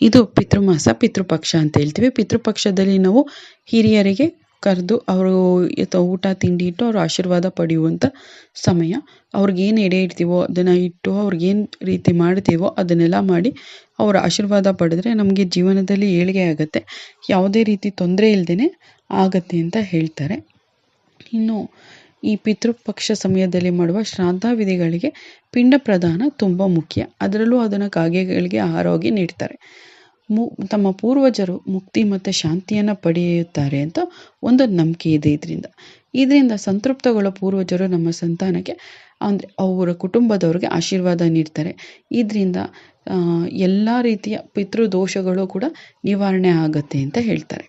ಇದು ಪಿತೃಮಾಸ, ಪಿತೃಪಕ್ಷ ಅಂತ ಹೇಳ್ತೀವಿ. ಪಿತೃಪಕ್ಷದಲ್ಲಿ ನಾವು ಹಿರಿಯರಿಗೆ ಕರೆದು ಅವರು ಊಟ, ತಿಂಡಿ ಇಟ್ಟು ಅವರು ಆಶೀರ್ವಾದ ಪಡೆಯುವಂಥ ಸಮಯ. ಅವ್ರಿಗೇನು ಎಡೆ ಇಡ್ತೀವೋ ಅದನ್ನು ಇಟ್ಟು ಅವ್ರಿಗೇನು ರೀತಿ ಮಾಡ್ತೀವೋ ಅದನ್ನೆಲ್ಲ ಮಾಡಿ ಅವರ ಆಶೀರ್ವಾದ ಪಡೆದ್ರೆ ನಮಗೆ ಜೀವನದಲ್ಲಿ ಏಳಿಗೆ ಆಗುತ್ತೆ. ಯಾವುದೇ ರೀತಿ ತೊಂದರೆ ಇಲ್ಲದೇ ಆಗತ್ತೆ ಅಂತ ಹೇಳ್ತಾರೆ. ಇನ್ನು ಈ ಪಿತೃಪಕ್ಷ ಸಮಯದಲ್ಲಿ ಮಾಡುವ ಶ್ರಾದ್ದ ವಿಧಿಗಳಿಗೆ ಪಿಂಡ ಪ್ರದಾನ ತುಂಬ ಮುಖ್ಯ. ಅದರಲ್ಲೂ ಅದನ್ನು ಕಾಗೆಗಳಿಗೆ ಆಹಾರವಾಗಿ ನೀಡ್ತಾರೆ. ಮು, ತಮ್ಮ ಪೂರ್ವಜರು ಮುಕ್ತಿ ಮತ್ತು ಶಾಂತಿಯನ್ನು ಪಡೆಯುತ್ತಾರೆ ಅಂತ ಒಂದು ನಂಬಿಕೆ ಇದೆ ಇದರಿಂದ. ಇದರಿಂದ ಸಂತೃಪ್ತಗಳ ಪೂರ್ವಜರು ನಮ್ಮ ಸಂತಾನಕ್ಕೆ ಅಂದರೆ ಅವರ ಕುಟುಂಬದವ್ರಿಗೆ ಆಶೀರ್ವಾದ ನೀಡ್ತಾರೆ. ಇದರಿಂದ ಎಲ್ಲ ರೀತಿಯ ಪಿತೃದೋಷಗಳು ಕೂಡ ನಿವಾರಣೆ ಆಗುತ್ತೆ ಅಂತ ಹೇಳ್ತಾರೆ.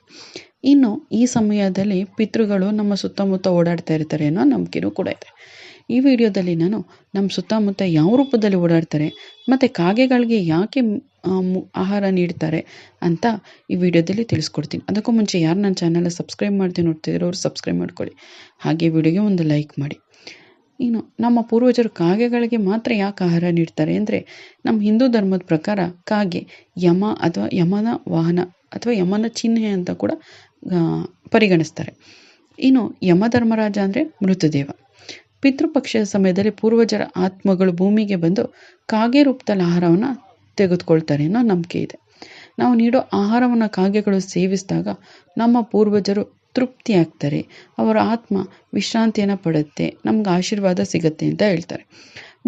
ಇನ್ನು ಈ ಸಮಯದಲ್ಲಿ ಪಿತೃಗಳು ನಮ್ಮ ಸುತ್ತಮುತ್ತ ಓಡಾಡ್ತಾ ಇರ್ತಾರೆ ಅನ್ನೋ ನಂಬಿಕೆನೂ ಕೂಡ ಇದೆ. ಈ ವಿಡಿಯೋದಲ್ಲಿ ನಾನು ನಮ್ಮ ಸುತ್ತಮುತ್ತ ಯಾವ ರೂಪದಲ್ಲಿ ಓಡಾಡ್ತಾರೆ, ಮತ್ತು ಕಾಗೆಗಳಿಗೆ ಯಾಕೆ ಆಹಾರ ನೀಡ್ತಾರೆ ಅಂತ ಈ ವಿಡಿಯೋದಲ್ಲಿ ತಿಳಿಸ್ಕೊಡ್ತೀನಿ. ಅದಕ್ಕೂ ಮುಂಚೆ ಯಾರು ನನ್ನ ಚಾನಲ್ ಸಬ್ಸ್ಕ್ರೈಬ್ ಮಾಡ್ತೀನಿ ನೋಡ್ತಿದ್ರು ಅವ್ರು ಸಬ್ಸ್ಕ್ರೈಬ್ ಮಾಡ್ಕೊಳ್ಳಿ. ಹಾಗೆ ವಿಡಿಯೋಗೆ ಒಂದು ಲೈಕ್ ಮಾಡಿ. ಇನ್ನು ನಮ್ಮ ಪೂರ್ವಜರು ಕಾಗೆಗಳಿಗೆ ಮಾತ್ರ ಯಾಕೆ ಆಹಾರ ನೀಡ್ತಾರೆ ಅಂದರೆ ನಮ್ಮ ಹಿಂದೂ ಧರ್ಮದ ಪ್ರಕಾರ ಕಾಗೆ ಯಮ ಅಥವಾ ಯಮನ ವಾಹನ ಅಥವಾ ಯಮನ ಚಿಹ್ನೆ ಅಂತ ಕೂಡ ಪರಿಗಣಿಸ್ತಾರೆ. ಇನ್ನು ಯಮಧರ್ಮರಾಜ ಅಂದರೆ ಮೃತದೇವ. ಪಿತೃಪಕ್ಷದ ಸಮಯದಲ್ಲಿ ಪೂರ್ವಜರ ಆತ್ಮಗಳು ಭೂಮಿಗೆ ಬಂದು ಕಾಗೆ ರೂಪದಲ್ಲಿ ಆಹಾರವನ್ನು ತೆಗೆದುಕೊಳ್ತಾರೆ ಅನ್ನೋ ನಂಬಿಕೆ ಇದೆ. ನಾವು ನೀಡೋ ಆಹಾರವನ್ನು ಕಾಗೆಗಳು ಸೇವಿಸಿದಾಗ ನಮ್ಮ ಪೂರ್ವಜರು ತೃಪ್ತಿ ಆಗ್ತಾರೆ. ಅವರ ಆತ್ಮ ವಿಶ್ರಾಂತಿಯನ್ನು ಪಡುತ್ತೆ ನಮ್ಗೆ ಆಶೀರ್ವಾದ ಸಿಗುತ್ತೆ ಅಂತ ಹೇಳ್ತಾರೆ.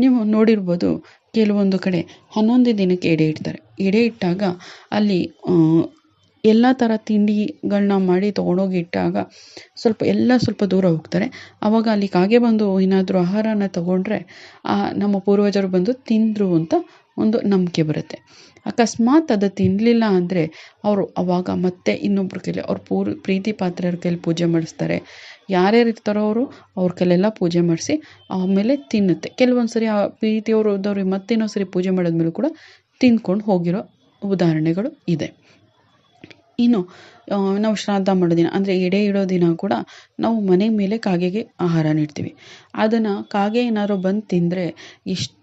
ನೀವು ನೋಡಿರ್ಬೋದು, ಕೆಲವೊಂದು ಕಡೆ ಹನ್ನೊಂದು ದಿನಕ್ಕೆ ಎಡೆ ಇಡ್ತಾರೆ. ಎಡೆ ಇಟ್ಟಾಗ ಅಲ್ಲಿ ಎಲ್ಲ ಥರ ತಿಂಡಿಗಳನ್ನ ಮಾಡಿ ತೊಗೊಂಡೋಗಿ ಇಟ್ಟಾಗ ಸ್ವಲ್ಪ ಎಲ್ಲ ಸ್ವಲ್ಪ ದೂರ ಹೋಗ್ತಾರೆ. ಆವಾಗ ಅಲ್ಲಿ ಕಾಗೆ ಬಂದು ಏನಾದರೂ ಆಹಾರನ ತಗೊಂಡ್ರೆ ನಮ್ಮ ಪೂರ್ವಜರು ಬಂದು ತಿಂದರು ಅಂತ ಒಂದು ನಂಬಿಕೆ ಬರುತ್ತೆ. ಅಕಸ್ಮಾತ್ ಅದು ತಿನ್ನಲಿಲ್ಲ ಅಂದರೆ ಅವರು ಅವಾಗ ಮತ್ತೆ ಇನ್ನೊಬ್ಬರ ಕೈಲಿ, ಅವ್ರ ಪೂರ್ ಪ್ರೀತಿ ಪಾತ್ರರ ಕೈಲಿ ಪೂಜೆ ಮಾಡಿಸ್ತಾರೆ. ಯಾರ್ಯಾರು ಇರ್ತಾರೋ ಅವರು, ಅವ್ರ ಕೈಲೆಲ್ಲ ಪೂಜೆ ಮಾಡಿಸಿ ಆಮೇಲೆ ತಿನ್ನುತ್ತೆ. ಕೆಲವೊಂದು ಸರಿ ಆ ಪ್ರೀತಿಯವರು ಇದ್ದವ್ರಿಗೆ ಮತ್ತೆ ಇನ್ನೊಂದು ಸರಿ ಪೂಜೆ ಮಾಡಿದ್ಮೇಲೆ ಕೂಡ ತಿಂದ್ಕೊಂಡು ಹೋಗಿರೋ ಉದಾಹರಣೆಗಳು ಇದೆ. ಇನ್ನು ನಾವು ಶ್ರಾದ್ದ ಮಾಡೋ ದಿನ, ಅಂದರೆ ಎಡೆ ಇಡೋ ದಿನ ಕೂಡ ನಾವು ಮನೆ ಮೇಲೆ ಕಾಗೆಗೆ ಆಹಾರ ನೀಡ್ತೀವಿ. ಅದನ್ನು ಕಾಗೆ ಏನಾದ್ರು ಬಂದು ತಿಂದರೆ ಇಷ್ಟು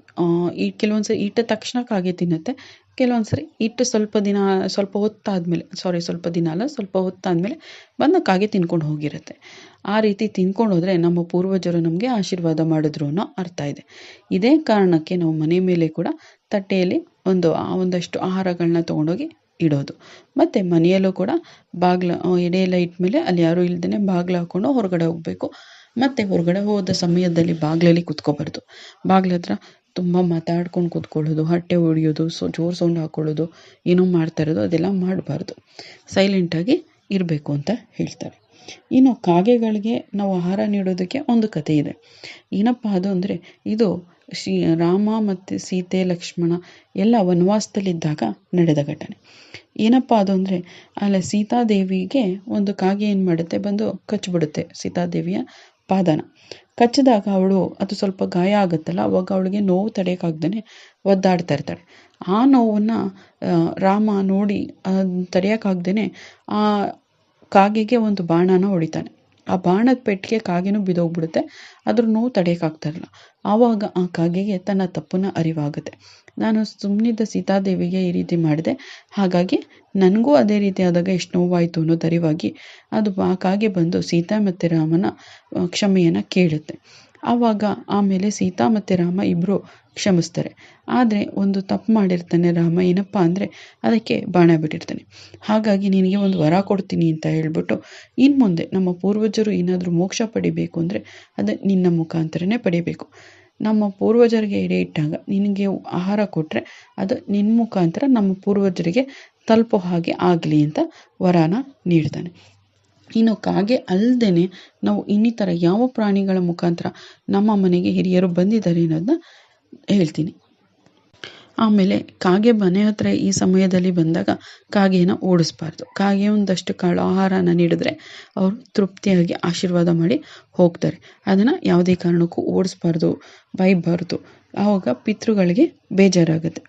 ಈ ಕೆಲವೊಂದು ಸರಿ ಇಟ್ಟ ತಕ್ಷಣ ಕಾಗೆ ತಿನ್ನುತ್ತೆ. ಕೆಲವೊಂದು ಸರಿ ಇಟ್ಟು ಸ್ವಲ್ಪ ದಿನ, ಸ್ವಲ್ಪ ಹೊತ್ತಾದಮೇಲೆ ಸಾರಿ ಸ್ವಲ್ಪ ದಿನ ಅಲ್ಲ, ಸ್ವಲ್ಪ ಹೊತ್ತಾದಮೇಲೆ ಬಂದು ಕಾಗೆ ತಿನ್ಕೊಂಡು ಹೋಗಿರುತ್ತೆ. ಆ ರೀತಿ ತಿನ್ಕೊಂಡು ಹೋದರೆ ನಮ್ಮ ಪೂರ್ವಜರು ನಮಗೆ ಆಶೀರ್ವಾದ ಮಾಡಿದ್ರು ಅನ್ನೋ ಅರ್ಥ ಇದೆ. ಇದೇ ಕಾರಣಕ್ಕೆ ನಾವು ಮನೆ ಮೇಲೆ ಕೂಡ ತಟ್ಟೆಯಲ್ಲಿ ಒಂದು, ಆ, ಒಂದಷ್ಟು ಆಹಾರಗಳನ್ನ ತೊಗೊಂಡೋಗಿ ಇಡೋದು. ಮತ್ತು ಮನೆಯಲ್ಲೂ ಕೂಡ ಬಾಗಿಲು ಎಡೆ ಎಲ್ಲ ಇಟ್ಮೇಲೆ ಅಲ್ಲಿ ಯಾರೂ ಇಲ್ದೇ ಬಾಗಿಲು ಹಾಕ್ಕೊಂಡು ಹೊರಗಡೆ ಹೋಗಬೇಕು. ಮತ್ತು ಹೊರಗಡೆ ಹೋದ ಸಮಯದಲ್ಲಿ ಬಾಗಿಲಲ್ಲಿ ಕುತ್ಕೋಬಾರ್ದು. ಬಾಗ್ಲ ಹತ್ರ ತುಂಬ ಮಾತಾಡ್ಕೊಂಡು ಕೂತ್ಕೊಳ್ಳೋದು, ಹಟ್ಟೆ ಹೊಡಿಯೋದು ಸೊ, ಜೋರು ಸೌಂಡ್ ಹಾಕ್ಕೊಳ್ಳೋದು ಏನೋ ಮಾಡ್ತಾ ಇರೋದು, ಅದೆಲ್ಲ ಮಾಡಬಾರ್ದು. ಸೈಲೆಂಟಾಗಿ ಇರಬೇಕು ಅಂತ ಹೇಳ್ತಾರೆ. ಇನ್ನು ಕಾಗೆಗಳಿಗೆ ನಾವು ಆಹಾರ ನೀಡೋದಕ್ಕೆ ಒಂದು ಕತೆ ಇದೆ. ಏನಪ್ಪ ಅದು ಅಂದರೆ, ಇದು ಶ್ರೀ ರಾಮ ಮತ್ತು ಸೀತೆ, ಲಕ್ಷ್ಮಣ ಎಲ್ಲ ವನವಾಸದಲ್ಲಿದ್ದಾಗ ನಡೆದ ಘಟನೆ. ಏನಪ್ಪ ಅದು ಅಂದರೆ, ಅಲ್ಲಿ ಸೀತಾದೇವಿಗೆ ಒಂದು ಕಾಗೆ ಏನು ಮಾಡುತ್ತೆ, ಬಂದು ಕಚ್ಚಿಬಿಡುತ್ತೆ ಸೀತಾದೇವಿಯ ಪಾದನ. ಕಚ್ಚಿದಾಗ ಅವಳು ಅದು ಸ್ವಲ್ಪ ಗಾಯ ಆಗುತ್ತಲ್ಲ, ಅವಾಗ ಅವಳಿಗೆ ನೋವು ತಡೆಯೋಕ್ಕಾಗ್ದೇ ಒದ್ದಾಡ್ತಾ ಇರ್ತಾಳೆ. ಆ ನೋವನ್ನು ರಾಮ ನೋಡಿ ತಡೆಯೋಕ್ಕಾಗ್ದೇ ಆ ಕಾಗೆಗೆ ಒಂದು ಬಾಣನ ಹೊಡಿತಾನೆ. ಆ ಬಾಣದ ಪೆಟ್ಟಿಗೆ ಕಾಗೆನೂ ಬಿದ್ದೋಗ್ಬಿಡುತ್ತೆ. ಅದ್ರ ನೋವು ತಡೆಯೋಕ್ಕಾಗ್ತಾ ಇರಲ್ಲ. ಆವಾಗ ಆ ಕಾಗೆಗೆ ತನ್ನ ತಪ್ಪನ್ನ ಅರಿವಾಗುತ್ತೆ. ನಾನು ಸುಮ್ಮನಿದ್ದ ಸೀತಾದೇವಿಗೆ ಈ ರೀತಿ ಮಾಡಿದೆ. ಹಾಗಾಗಿ ನನಗೂ ಅದೇ ರೀತಿ ಆದಾಗ ಎಷ್ಟು ನೋವಾಯಿತು ಅನ್ನೋದು ಅರಿವಾಗಿ ಅದು ಆ ಕಾಗೆ ಬಂದು ಸೀತಾ ಮತ್ತು ರಾಮನ ಕ್ಷಮೆಯನ್ನು ಕೇಳುತ್ತೆ. ಆವಾಗ ಆಮೇಲೆ ಸೀತಾ ಮತ್ತು ರಾಮ ಇಬ್ಬರು ಕ್ಷಮಿಸ್ತಾರೆ. ಆದರೆ ಒಂದು ತಪ್ಪು ಮಾಡಿರ್ತಾನೆ ರಾಮ, ಏನಪ್ಪ ಅಂದರೆ ಅದಕ್ಕೆ ಬಾಣ ಬಿಟ್ಟಿರ್ತಾನೆ. ಹಾಗಾಗಿ ನಿನಗೆ ಒಂದು ವರ ಕೊಡ್ತೀನಿ ಅಂತ ಹೇಳ್ಬಿಟ್ಟು ಇನ್ನು ಮುಂದೆ ನಮ್ಮ ಪೂರ್ವಜರು ಏನಾದರೂ ಮೋಕ್ಷ ಪಡಿಬೇಕು ಅಂದರೆ ಅದು ನಿನ್ನ ಮುಖಾಂತರನೇ ಪಡಿಬೇಕು. ನಮ್ಮ ಪೂರ್ವಜರಿಗೆ ಎಡೆ ಇಟ್ಟಾಗ ನಿನಗೆ ಆಹಾರ ಕೊಟ್ಟರೆ ಅದು ನಿನ್ನ ಮುಖಾಂತರ ನಮ್ಮ ಪೂರ್ವಜರಿಗೆ ತಲುಪೋ ಹಾಗೆ ಆಗಲಿ ಅಂತ ವರಾನ ನೀಡ್ತಾನೆ. ಇನ್ನು ಕಾಗೆ ಅಲ್ಲದೇನೆ ನಾವು ಇನ್ನಿತರ ಯಾವ ಪ್ರಾಣಿಗಳ ಮುಖಾಂತರ ನಮ್ಮ ಮನೆಗೆ ಹಿರಿಯರು ಬಂದಿದ್ದಾರೆ ಅನ್ನೋದನ್ನ ಹೇಳ್ತೀನಿ. ಆಮೇಲೆ ಕಾಗೆ ಮನೆ ಹತ್ರ ಈ ಸಮಯದಲ್ಲಿ ಬಂದಾಗ ಕಾಗೆನ ಓಡಿಸ್ಬಾರ್ದು. ಕಾಗೆ ಒಂದಷ್ಟು ಕಾಳು ಆಹಾರನ ನೀಡಿದ್ರೆ ಅವರು ತೃಪ್ತಿಯಾಗಿ ಆಶೀರ್ವಾದ ಮಾಡಿ ಹೋಗ್ತಾರೆ. ಅದನ್ನು ಯಾವುದೇ ಕಾರಣಕ್ಕೂ ಓಡಿಸ್ಬಾರ್ದು. ಬೈಬಾರ್ದು. ಆವಾಗ ಪಿತೃಗಳಿಗೆ ಬೇಜಾರಾಗುತ್ತೆ.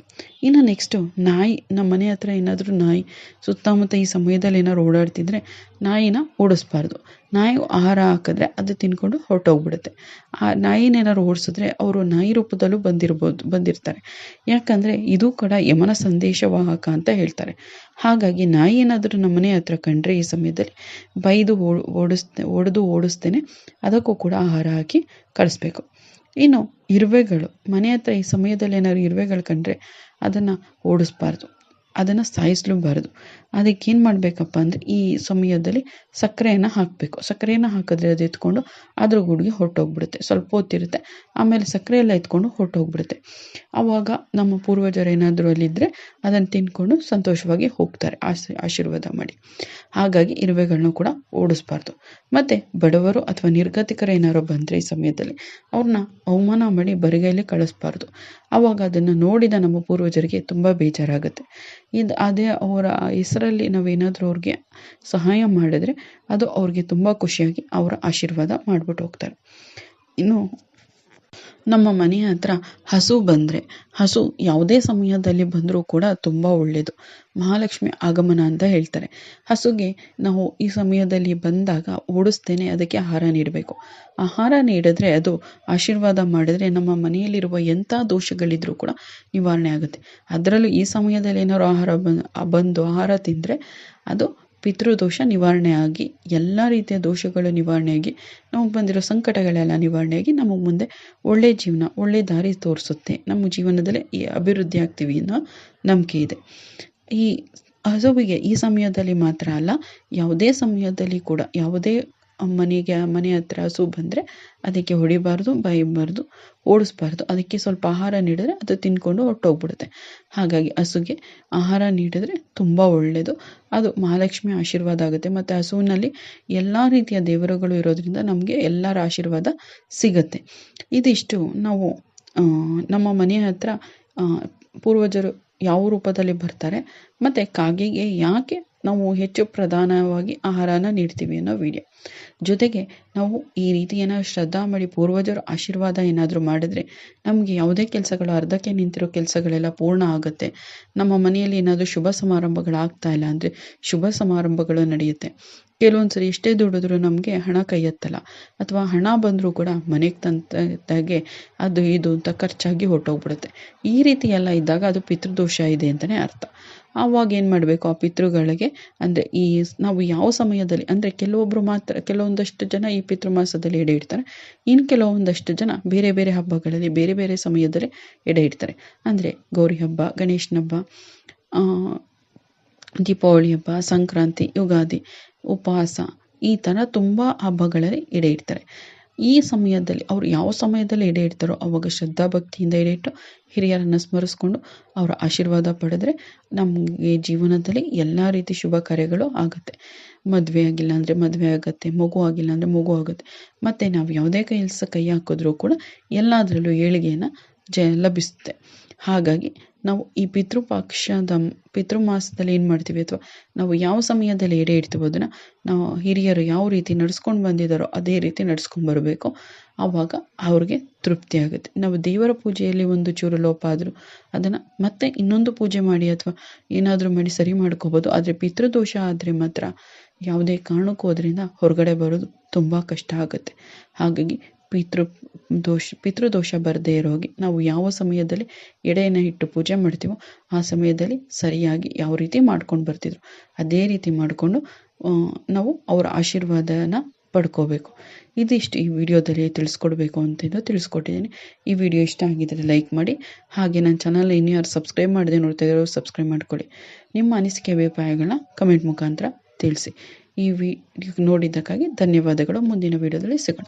ಇನ್ನು ನೆಕ್ಸ್ಟು ನಾಯಿ, ನಮ್ಮ ಮನೆ ಹತ್ರ ಏನಾದರೂ ನಾಯಿ, ಸುತ್ತಮುತ್ತ ಈ ಸಮಯದಲ್ಲಿ ಏನಾದ್ರು ಓಡಾಡ್ತಿದ್ರೆ ನಾಯಿನ ಓಡಿಸ್ಬಾರ್ದು. ನಾಯಿ ಆಹಾರ ಹಾಕಿದ್ರೆ ಅದು ತಿನ್ಕೊಂಡು ಹೊರಟೋಗ್ಬಿಡುತ್ತೆ. ಆ ನಾಯಿನೇನಾದ್ರು ಓಡಿಸಿದ್ರೆ ಅವರು ನಾಯಿ ರೂಪದಲ್ಲೂ ಬಂದಿರ್ಬೋದು, ಬಂದಿರ್ತಾರೆ. ಯಾಕಂದರೆ ಇದು ಕೂಡ ಯಮನ ಸಂದೇಶವಾಹಕ ಅಂತ ಹೇಳ್ತಾರೆ. ಹಾಗಾಗಿ ನಾಯಿ ಏನಾದರೂ ನಮ್ಮ ಮನೆ ಹತ್ರ ಕಂಡ್ರೆ ಈ ಸಮಯದಲ್ಲಿ ಬೈದು ಓಡಿಸ್ ಹೊಡೆದು ಓಡಿಸ್ತೇನೆ, ಅದಕ್ಕೂ ಕೂಡ ಆಹಾರ ಹಾಕಿ ಕಳಿಸ್ಬೇಕು. ಇನ್ನು ಇರುವೆಗಳು ಮನೆ ಹತ್ರ ಈ ಸಮಯದಲ್ಲಿ ಏನಾದ್ರು ಇರುವೆಗಳು ಕಂಡ್ರೆ ಅದನ್ನು ಓಡಿಸ್ಬಾರ್ದು. ಅದನ್ನು ಸಾಯಿಸಲೂಬಾರದು ಅದಕ್ಕೇನು ಮಾಡಬೇಕಪ್ಪ ಅಂದರೆ ಈ ಸಮಯದಲ್ಲಿ ಸಕ್ಕರೆಯನ್ನು ಹಾಕಬೇಕು. ಸಕ್ಕರೆಯನ್ನು ಹಾಕಿದ್ರೆ ಅದು ಎತ್ಕೊಂಡು ಅದ್ರ ಗೂಡಿಗೆ ಹೊರಟೋಗ್ಬಿಡುತ್ತೆ. ಸ್ವಲ್ಪ ಹೊತ್ತಿರುತ್ತೆ. ಆಮೇಲೆ ಸಕ್ಕರೆ ಎಲ್ಲ ಎತ್ಕೊಂಡು ಹೊರಟೋಗ್ಬಿಡುತ್ತೆ. ಆವಾಗ ನಮ್ಮ ಪೂರ್ವಜರು ಏನಾದರೂ ಅಲ್ಲಿದ್ದರೆ ಅದನ್ನು ತಿನ್ಕೊಂಡು ಸಂತೋಷವಾಗಿ ಹೋಗ್ತಾರೆ. ಆಶೀ, ಆಶೀರ್ವಾದ ಮಾಡಿ. ಹಾಗಾಗಿ ಇರುವೆಗಳನ್ನ ಕೂಡ ಓಡಿಸ್ಬಾರ್ದು. ಮತ್ತು ಬಡವರು ಅಥವಾ ನಿರ್ಗತಿಕರು ಏನಾದ್ರು ಬಂದರೆ ಈ ಸಮಯದಲ್ಲಿ ಅವ್ರನ್ನ ಅವಮಾನ ಮಾಡಿ ಬರಿಗೈಲಿ ಕಳಿಸ್ಬಾರ್ದು. ಆವಾಗ ಅದನ್ನು ನೋಡಿದ ನಮ್ಮ ಪೂರ್ವಜರಿಗೆ ತುಂಬ ಬೇಜಾರಾಗುತ್ತೆ. ಇದು ಅದೇ ಅವರ ಹೆಸರಲ್ಲಿ ನಾವೇನಾದರೂ ಅವ್ರಿಗೆ ಸಹಾಯ ಮಾಡಿದ್ರೆ ಅದು ಅವ್ರಿಗೆ ತುಂಬ ಖುಷಿಯಾಗಿ ಅವರ ಆಶೀರ್ವಾದ ಮಾಡಿಬಿಟ್ಟು ಹೋಗ್ತಾರೆ. ಇನ್ನು ನಮ್ಮ ಮನೆ ಹತ್ರ ಹಸು ಬಂದರೆ, ಹಸು ಯಾವುದೇ ಸಮಯದಲ್ಲಿ ಬಂದರೂ ಕೂಡ ತುಂಬ ಒಳ್ಳೆಯದು ಮಹಾಲಕ್ಷ್ಮಿ ಆಗಮನ ಅಂತ ಹೇಳ್ತಾರೆ. ಹಸುಗೆ ನಾವು ಈ ಸಮಯದಲ್ಲಿ ಬಂದಾಗ ಓಡಿಸ್ತೇನೆ, ಅದಕ್ಕೆ ಆಹಾರ ನೀಡಬೇಕು. ಆಹಾರ ನೀಡಿದ್ರೆ ಅದು ಆಶೀರ್ವಾದ ಮಾಡಿದ್ರೆ ನಮ್ಮ ಮನೆಯಲ್ಲಿರುವ ಎಂಥ ದೋಷಗಳಿದ್ರೂ ಕೂಡ ನಿವಾರಣೆ ಆಗುತ್ತೆ. ಅದರಲ್ಲೂ ಈ ಸಮಯದಲ್ಲಿ ಏನಾದ್ರು ಆಹಾರ ಬಂದು ಆಹಾರ ತಿಂದರೆ ಅದು ಪಿತೃದೋಷ ನಿವಾರಣೆ ಆಗಿ ಎಲ್ಲ ರೀತಿಯ ದೋಷಗಳು ನಿವಾರಣೆಯಾಗಿ, ನಮಗೆ ಬಂದಿರೋ ಸಂಕಟಗಳೆಲ್ಲ ನಿವಾರಣೆಯಾಗಿ ನಮಗೆ ಮುಂದೆ ಒಳ್ಳೆಯ ಜೀವನ ಒಳ್ಳೆಯ ದಾರಿ ತೋರಿಸುತ್ತೆ. ನಮ್ಮ ಜೀವನದಲ್ಲಿ ಈ ಅಭಿವೃದ್ಧಿ ಆಗ್ತೀವಿ ಅನ್ನೋ ನಂಬಿಕೆ ಇದೆ. ಈ ಹಸುವಿಗೆ ಈ ಸಮಯದಲ್ಲಿ ಮಾತ್ರ ಅಲ್ಲ, ಯಾವುದೇ ಸಮಯದಲ್ಲಿ ಕೂಡ, ಯಾವುದೇ ಮನೆಗೆ, ಮನೆ ಹತ್ರ ಹಸು ಬಂದರೆ ಅದಕ್ಕೆ ಹೊಡಿಬಾರ್ದು ಬೈಬಾರ್ದು ಓಡಿಸ್ಬಾರ್ದು. ಅದಕ್ಕೆ ಸ್ವಲ್ಪ ಆಹಾರ ನೀಡಿದ್ರೆ ಅದು ತಿನ್ಕೊಂಡು ಹೊಟ್ಟೋಗ್ಬಿಡುತ್ತೆ ಹಾಗಾಗಿ ಹಸುಗೆ ಆಹಾರ ನೀಡಿದ್ರೆ ತುಂಬ ಒಳ್ಳೆಯದು ಅದು ಮಹಾಲಕ್ಷ್ಮಿ ಆಶೀರ್ವಾದ ಆಗುತ್ತೆ. ಮತ್ತು ಹಸುವಿನಲ್ಲಿ ಎಲ್ಲ ರೀತಿಯ ದೇವರುಗಳು ಇರೋದ್ರಿಂದ ನಮಗೆ ಎಲ್ಲರ ಆಶೀರ್ವಾದ ಸಿಗುತ್ತೆ. ಇದಿಷ್ಟು ನಾವು ನಮ್ಮ ಮನೆ ಹತ್ರ ಪೂರ್ವಜರು ಯಾವ ರೂಪದಲ್ಲಿ ಬರ್ತಾರೆ, ಮತ್ತು ಕಾಗೆಗೆ ಯಾಕೆ ನಾವು ಹೆಚ್ಚು ಪ್ರಧಾನವಾಗಿ ಆಹಾರನ ನೀಡ್ತೀವಿ ಅನ್ನೋ ವಿಡಿಯೋ ಜೊತೆಗೆ ನಾವು ಈ ರೀತಿ ಏನೋ ಶ್ರದ್ಧಾ ಮಾಡಿ ಪೂರ್ವಜರು ಆಶೀರ್ವಾದ ಏನಾದರೂ ಮಾಡಿದ್ರೆ ನಮಗೆ ಯಾವುದೇ ಕೆಲಸಗಳು, ಅರ್ಧಕ್ಕೆ ನಿಂತಿರೋ ಕೆಲಸಗಳೆಲ್ಲ ಪೂರ್ಣ ಆಗುತ್ತೆ. ನಮ್ಮ ಮನೆಯಲ್ಲಿ ಏನಾದರೂ ಶುಭ ಸಮಾರಂಭಗಳು ಆಗ್ತಾ ಇಲ್ಲ ಅಂದರೆ ಶುಭ ಸಮಾರಂಭಗಳು ನಡೆಯುತ್ತೆ. ಕೆಲವೊಂದ್ಸರಿ ಎಷ್ಟೇ ದುಡಿದ್ರೂ ನಮಗೆ ಹಣ ಕೈಯತ್ತಲ್ಲ ಅಥವಾ ಹಣ ಬಂದರೂ ಕೂಡ ಮನೆಗೆ ತಂದಾಗೆ ಅದು ಇದು ಅಂತ ಖರ್ಚಾಗಿ ಹೊರಟೋಗ್ಬಿಡುತ್ತೆ. ಈ ರೀತಿ ಎಲ್ಲ ಇದ್ದಾಗ ಅದು ಪಿತೃದೋಷ ಇದೆ ಅಂತಲೇ ಅರ್ಥ. ಆವಾಗ ಏನು ಮಾಡಬೇಕು ಆ ಪಿತೃಗಳಿಗೆ? ಅಂದರೆ ಈ ನಾವು ಯಾವ ಸಮಯದಲ್ಲಿ, ಅಂದರೆ ಕೆಲವೊಬ್ಬರು ಮಾತ್ರ, ಕೆಲವೊಂದಷ್ಟು ಜನ ಈ ಪಿತೃಮಾಸದಲ್ಲಿ ಎಡೆ ಇಡ್ತಾರೆ ಇನ್ನು ಕೆಲವೊಂದಷ್ಟು ಜನ ಬೇರೆ ಬೇರೆ ಹಬ್ಬಗಳಲ್ಲಿ, ಬೇರೆ ಬೇರೆ ಸಮಯದಲ್ಲಿ ಎಡೆ ಇಡ್ತಾರೆ ಅಂದರೆ ಗೌರಿ ಹಬ್ಬ, ಗಣೇಶನ ಹಬ್ಬ ದೀಪಾವಳಿ ಹಬ್ಬ, ಸಂಕ್ರಾಂತಿ, ಯುಗಾದಿ, ಉಪವಾಸ ಈ ಥರ ತುಂಬ ಹಬ್ಬಗಳಲ್ಲಿ ಎಡೆ ಇಡ್ತಾರೆ ಈ ಸಮಯದಲ್ಲಿ ಅವರು ಯಾವ ಸಮಯದಲ್ಲಿ ಎಡೆ ಇಡ್ತಾರೋ ಅವಾಗ ಶ್ರದ್ಧಾಭಕ್ತಿಯಿಂದ ಎಡೆ ಇಟ್ಟು ಹಿರಿಯರನ್ನು ಸ್ಮರಿಸ್ಕೊಂಡು ಅವರ ಆಶೀರ್ವಾದ ಪಡೆದ್ರೆ ನಮಗೆ ಜೀವನದಲ್ಲಿ ಎಲ್ಲ ರೀತಿ ಶುಭ ಕಾರ್ಯಗಳು ಆಗುತ್ತೆ. ಮದುವೆ ಆಗಿಲ್ಲ ಅಂದರೆ ಮದುವೆ ಆಗುತ್ತೆ, ಮಗು ಆಗಿಲ್ಲ ಅಂದರೆ ಮಗು ಆಗುತ್ತೆ. ಮತ್ತು ನಾವು ಯಾವುದೇ ಕೆಲಸ ಕೈ ಹಾಕಿದ್ರೂ ಕೂಡ ಎಲ್ಲದರಲ್ಲೂ ಏಳಿಗೆಯನ್ನು ಜ, ಲಭಿಸುತ್ತೆ. ಹಾಗಾಗಿ ನಾವು ಈ ಪಿತೃಪಕ್ಷದ ಪಿತೃಮಾಸದಲ್ಲಿ ಏನು ಮಾಡ್ತೀವಿ ಅಥವಾ ನಾವು ಯಾವ ಸಮಯದಲ್ಲಿ ಎಡೆ ಇಡ್ತೀವೋ ಅದನ್ನು ನಾವು ಹಿರಿಯರು ಯಾವ ರೀತಿ ನಡ್ಸ್ಕೊಂಡು ಬಂದಿದ್ದಾರೋ ಅದೇ ರೀತಿ ನಡ್ಸ್ಕೊಂಡು ಬರಬೇಕು. ಆವಾಗ ಅವ್ರಿಗೆ ತೃಪ್ತಿ ಆಗುತ್ತೆ. ನಾವು ದೇವರ ಪೂಜೆಯಲ್ಲಿ ಒಂದು ಚೂರು ಲೋಪ ಆದರೂ ಅದನ್ನು ಮತ್ತೆ ಇನ್ನೊಂದು ಪೂಜೆ ಮಾಡಿ ಅಥವಾ ಏನಾದರೂ ಮಾಡಿ ಸರಿ ಮಾಡ್ಕೋಬೋದು. ಆದರೆ ಪಿತೃದೋಷ ಆದರೆ ಮಾತ್ರ ಯಾವುದೇ ಕಾರಣಕ್ಕೂ ಅದರಿಂದ ಹೊರಗಡೆ ಬರೋದು ತುಂಬ ಕಷ್ಟ ಆಗುತ್ತೆ. ಹಾಗಾಗಿ ಪಿತೃ ದೋಷ, ಪಿತೃದೋಷ ಬರದೇ ಇರೋ ಹಾಗೆ ನಾವು ಯಾವ ಸಮಯದಲ್ಲಿ ಎಡೆಯನ್ನು ಇಟ್ಟು ಪೂಜೆ ಮಾಡ್ತೀವೋ ಆ ಸಮಯದಲ್ಲಿ ಸರಿಯಾಗಿ ಯಾವ ರೀತಿ ಮಾಡ್ಕೊಂಡು ಬರ್ತಿದ್ರು. ಅದೇ ರೀತಿ ಮಾಡಿಕೊಂಡು ನಾವು ಅವರ ಆಶೀರ್ವಾದನ ಪಡ್ಕೋಬೇಕು. ಇದಿಷ್ಟು ಈ ವಿಡಿಯೋದಲ್ಲಿ ತಿಳಿಸ್ಕೊಡ್ಬೇಕು ಅಂತಿದ್ದು ತಿಳಿಸ್ಕೊಟ್ಟಿದ್ದೀನಿ. ಈ ವಿಡಿಯೋ ಇಷ್ಟ ಆಗಿದ್ದರೆ ಲೈಕ್ ಮಾಡಿ, ಹಾಗೆ ನನ್ನ ಚಾನಲ್ ಯಾರು ಸಬ್ಸ್ಕ್ರೈಬ್ ಮಾಡದೆ ನೋಡ್ತಾ ಇರೋ ಸಬ್ಸ್ಕ್ರೈಬ್ ಮಾಡ್ಕೊಳ್ಳಿ. ನಿಮ್ಮ ಅನಿಸಿಕೆ, ಅಭಿಪ್ರಾಯಗಳನ್ನ ಕಮೆಂಟ್ ಮುಖಾಂತರ ತಿಳಿಸಿ. ಈ ವಿಡಿಯೋ ನೋಡಿದ್ದಕ್ಕಾಗಿ ಧನ್ಯವಾದಗಳು. ಮುಂದಿನ ವಿಡಿಯೋದಲ್ಲಿ ಸಿಗೋಣ.